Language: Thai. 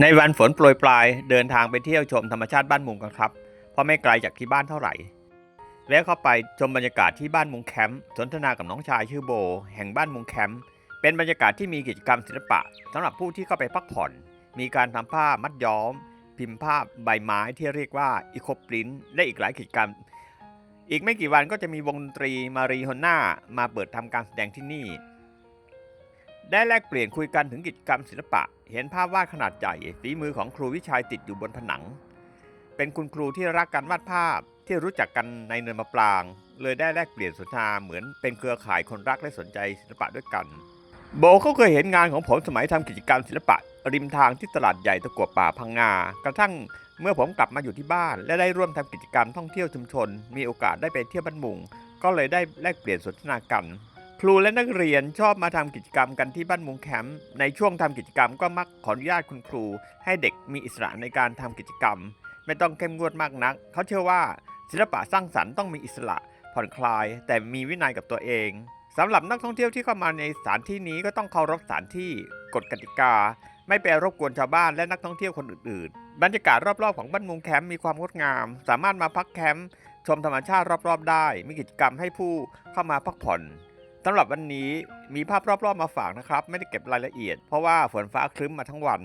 ในวันฝนโปรยปลายเดินทางไปเที่ยวชมธรรมชาติบ้านมุงกันครับ เพราะไม่ไกลจากที่บ้านเท่าไหร่ แล้วเข้าไปชมบรรยากาศที่บ้านมุงแคมป์สนทนากับน้องชายชื่อโบ แห่งบ้านมุงแคมป์เป็นบรรยากาศที่มีกิจกรรมศิลปะสำหรับผู้ที่เข้าไปพักผ่อน มีการทำผ้ามัดย้อม พิมพ์ภาพใบไม้ที่เรียกว่าอีโคปรินและอีกหลายกิจกรรม อีกไม่กี่วันก็จะมีวงดนตรีมารีฮอนนามาเปิดทำการแสดงที่นี่ ได้แลกเปลี่ยนคุยกันถึงกิจกรรมศิลปะ เห็นภาพวาดขนาดใหญ่ฝีมือของครูวิชัยติดอยู่บนผนัง เป็นคุณครูที่รักการวาดภาพที่รู้จักกันในเนินมะปราง เลยได้แลกเปลี่ยนสนทนาเหมือนเป็นเครือข่ายคนรักและสนใจศิลปะด้วยกัน โบเขาเคยเห็นงานของผมสมัยทำกิจกรรมศิลปะ ริมทางที่ตลาดใหญ่ตะกัวป่าพังงา กระทั่งเมื่อผมกลับมาอยู่ที่บ้าน และได้ร่วมทำกิจกรรมท่องเที่ยวชุมชน มีโอกาสได้ไปเที่ยวบ้านมุง ก็เลยได้แลกเปลี่ยนสนทนากัน ครูและนักเรียนชอบมาทำกิจกรรมกันที่บ้านมุงแคมป์ในช่วงทำกิจกรรมก็มักขออนุญาตคุณครู ให้เด็กมีอิสระในการทำกิจกรรม ไม่ต้องเข้มงวดมากนัก เขาเชื่อว่าศิลปะสร้างสรรค์ต้องมีอิสระ ผ่อนคลาย แต่มีวินัยกับตัวเองสำหรับนักท่องเที่ยวที่เข้ามาในสถานที่นี้ก็ต้องเคารพสถานที่กฎกติกา ไม่ไปรบกวนชาวบ้านและนักท่องเที่ยวคนอื่นๆ บรรยากาศรอบๆของบ้านมุงแคมป์มีความงดงาม สามารถมาพักแคมป์ชมธรรมชาติรอบๆ ได้ มีกิจกรรมให้ผู้เข้ามาพักผ่อน สำหรับวันนี้มีภาพรอบๆมาฝากนะครับ ไม่ได้เก็บรายละเอียด เพราะว่าฝนฟ้าครึ้มมาทั้งวัน